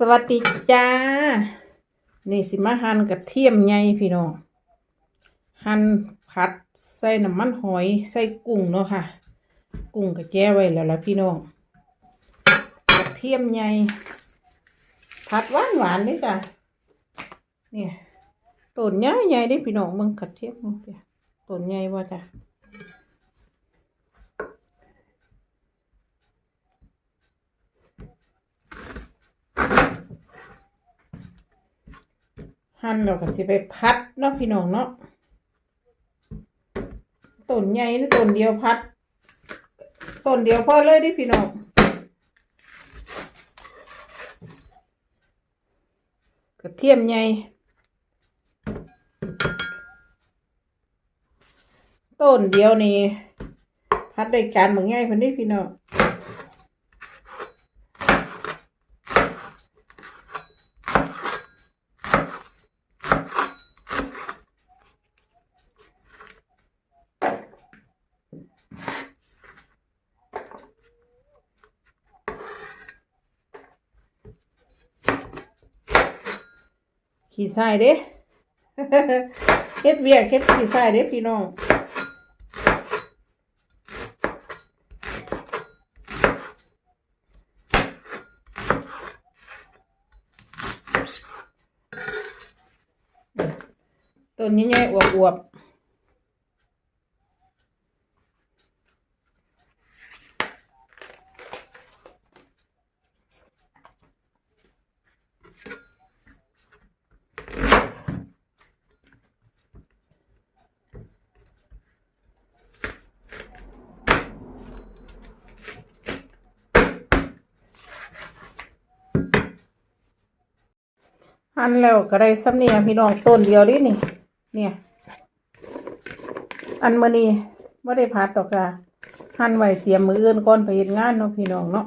สวัสดีจ้า นี่สิมาหั่นกระเทียมใหญ่พี่น้อง หั่นผัดใส่น้ำมันหอยใส่กุ้งเนาะค่ะ กุ้งก็แจ้ไว้แล้วละพี่น้อง กระเทียมใหญ่ผัดหวานหวานนี่จ้ะ เนี่ยต้นใหญ่ใหญ่ได้พี่น้องมึงกระเทียมมึงต้นใหญ่ว่าจ้ะ หั่นเราก็สิไปพัดเนาะพี่น้องเนาะต้นใหญ่นี่ต้นเดียวพัดต้นเดียวพอเลยดิพี่น้องกระเทียมใหญ่ต้นเดียวนี่พัดได้จานบางใหญ่พันนี้พี่น้อง ขี่ทรายเด้เฮ็ดเวียกเฮ็ดขี่ทรายเด้พี่น้องต้นนี้ใหญ่อวบๆ หั่นแล้วก็ได้สำเนียพี่น้องต้นเดียวดินี่ เนี่ย อันมื้อนี้บ่ได้พัดดอกค่ะหั่นไว้เตรียมมืออื่นก่อนไปเฮ็ดงานเนาะพี่น้องเนาะ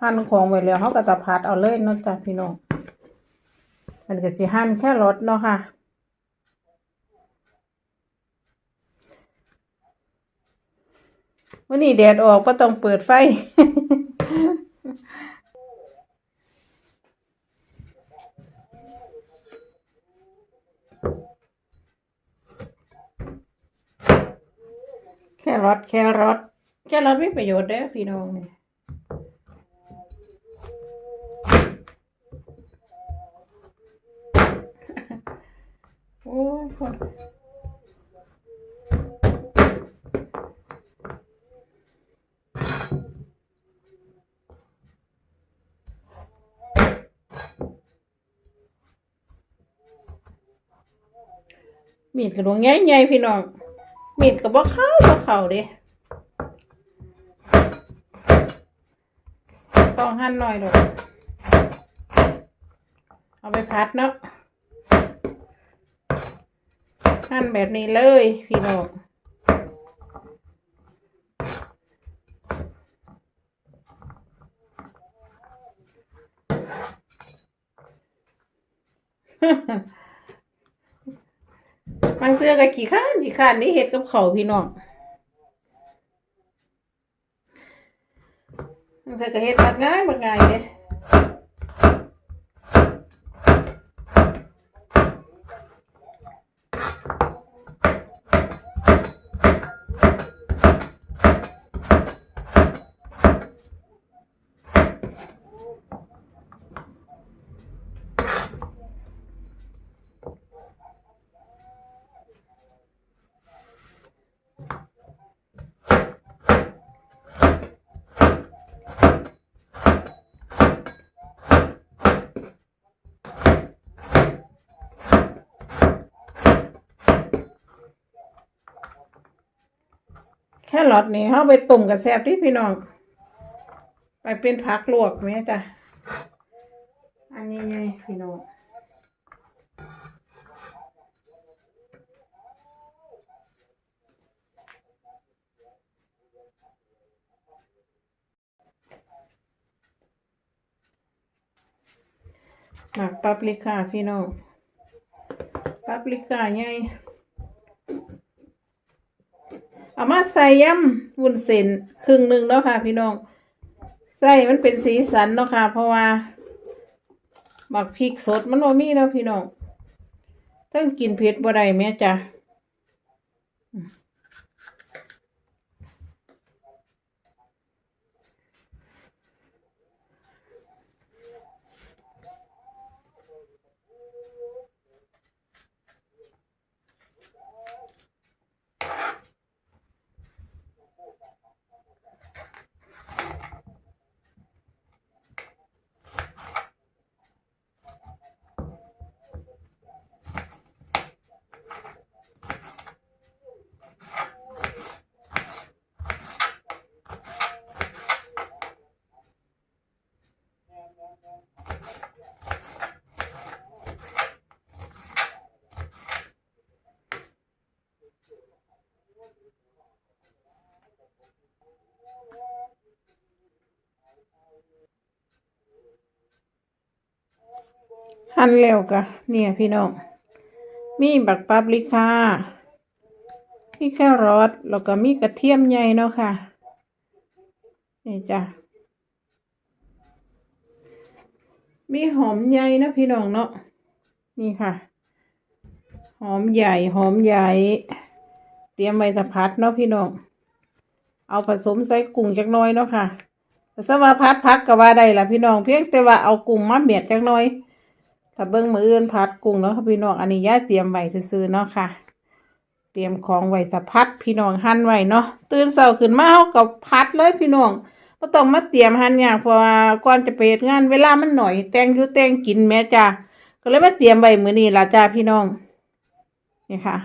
หั่นของไว้แล้วเฮาก็จะพัดเอาเลยเนาะจ้ะพี่น้องมันก็สิหั่นแค่รสเนาะค่ะวันนี้แดดออกก็ต้องเปิดไฟ แครอทแครอทแครอทมีประโยชน์เด้อพี่น้องเนี่ยโอ้คนมีดกระดวงใหญ่ๆพี่น้อง มีดกับบ่เข้าบ่เข้าเด้ต้องหั่นหน่อยดอกเอาไปพัดเนาะหั่นแบบนี้เลยพี่น้อง บางเสื้อก็ขี้ข้านขี้ข้านนี่เห็ดกับเขาพี่น้องบางเสื้อก็เห็ดบัดง่ายบักง่ายเลย แค่รอทนี่เฮาไปต้มกับแซ่บที่พี่น้อง ไปเป็นผักลวกแม่จ้ะ อันนี้ไงพี่น้องหมักปาปริก้าพี่น้องปาปริก้าใหญ่ เอามาใส่ย่ำวุ้นเส้นครึ่งหนึ่งเนาะค่ะ พี่น้องใส่มันเป็นสีสันเนาะค่ะ เพราะว่าบักพริกสดมันบ่มีแล้วพี่น้องต้องกินเผ็ดบ่ได้แม่จ้ะ อันแล้วก็เนี่ยพี่น้อง มีบักปาปริกามีแครอทแล้วก็มีกระเทียมใหญ่เนาะค่ะ นี่จ้ะ มีหอมใหญ่นะพี่น้องเนาะ นี่ค่ะ หอมใหญ่หอมใหญ่ เตรียมไว้ถ้าพัดเนาะพี่น้อง เอาผสมใส่กุ้งจักน้อยเนาะค่ะแต่สมาพัดพักก็ว่าได้ละพี่น้องเพียงแต่ว่าเอากุ้งมาเมียดจักน้อย ถ้าเบิ้งมืออื่นพัดกุ้งเนาะค่ะพี่น้องอันนี้ย่าเตรียมไว้ซื้อเนาะค่ะ เตรียมของไว้สะพัดพี่น้องหั่นไว้เนาะตื่นเช้าขึ้นมาเฮากับพัดเลยพี่น้องบ่ต้องมาเตรียมหั่นอยังเพราะว่าก่อนจะไปเฮ็ดงานเวลามันหน่อย แต่งอยู่แต่งกินแม่จ้าก็เลยมาเตรียมไว้มื้อนี้ล่ะจ้าพี่น้องนี่ค่ะ